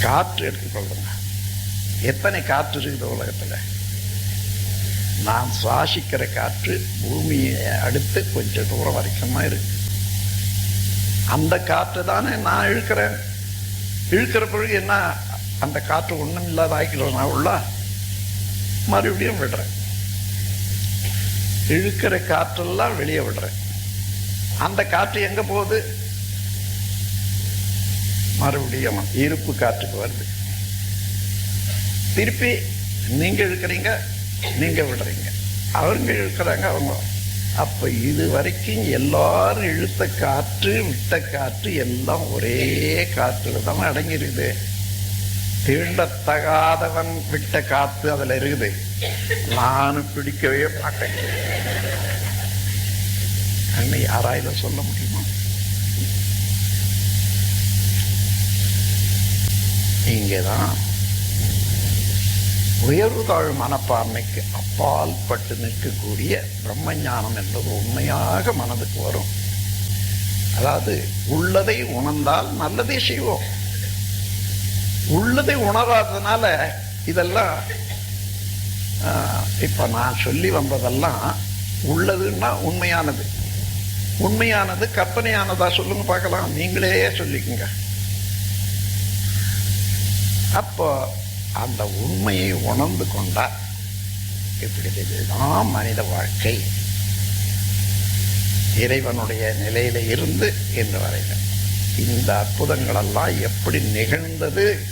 காற்று எடுத்துக்கொள்ளுங்க எத்தனை காற்று இருக்குது உலகத்தில்? நான் சுவாசிக்கிற காற்று பூமியை அடுத்து கொஞ்சம் தூரம் வரைக்குமா இருக்கு. அந்த காற்று தானே நான் இழுக்கிறேன். இழுக்கிற பிறகு என்ன அந்த காற்று ஒன்றும் இல்லாத ஆக்கிடுறேன் நான் உள்ள மறுபடியும் விடுறேன். இழுக்கிற காற்றெல்லாம் வெளியே விடுறேன். அந்த காற்று எங்க போகுது? மறுபடியும் இருப்பு காற்றுக்கு வருது. திருப்பி நீங்க இருக்கிறீங்க நீங்க விடுறீங்க. அவங்க இழுக்கிறாங்க அவங்க. அப்ப இது வரைக்கும் எல்லாரும் இழுத்த காற்று விட்ட காற்று எல்லாம் ஒரே காற்றுல தான் அடங்கிருக்குது. தீண்டத்தகாதவன் விட்ட காத்து அதுல இருக்குது. நானும் பிடிக்கவே மாட்டேன். அண்ணன் யாராயில சொல்ல முடியுமா? இங்கேதான். உயர்வு தாழ் மனப்பான்மைக்கு அப்பால் பட்டு நிற்கக்கூடிய பிரம்மஞானம் என்பது உண்மையாக மனதுக்கு வரும். அதாவது உள்ளதை உணர்ந்தால் நல்லதே செய்வோம். உள்ளதை உணராததுனால இதெல்லாம் ஆஹ், இப்ப நான் சொல்லி வந்ததெல்லாம் உள்ளதுன்னா உண்மையானது. உண்மையானது கற்பனையானதா சொல்லுங்க பார்க்கலாம். நீங்களே சொல்லிக்கோங்க. அப்போ அந்த உண்மையை உணர்ந்து கொண்டால் இப்படி இதுதான் மனித வாழ்க்கை. இறைவனுடைய நிலையில இருந்து இன்று வரையில் இந்த அற்புதங்கள் எல்லாம் எப்படி நிகழ்ந்தது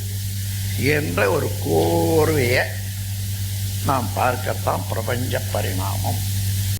என்ற ஒரு கோர்வையை நாம் பார்க்கத்தான் பிரபஞ்ச பரிணாமம்.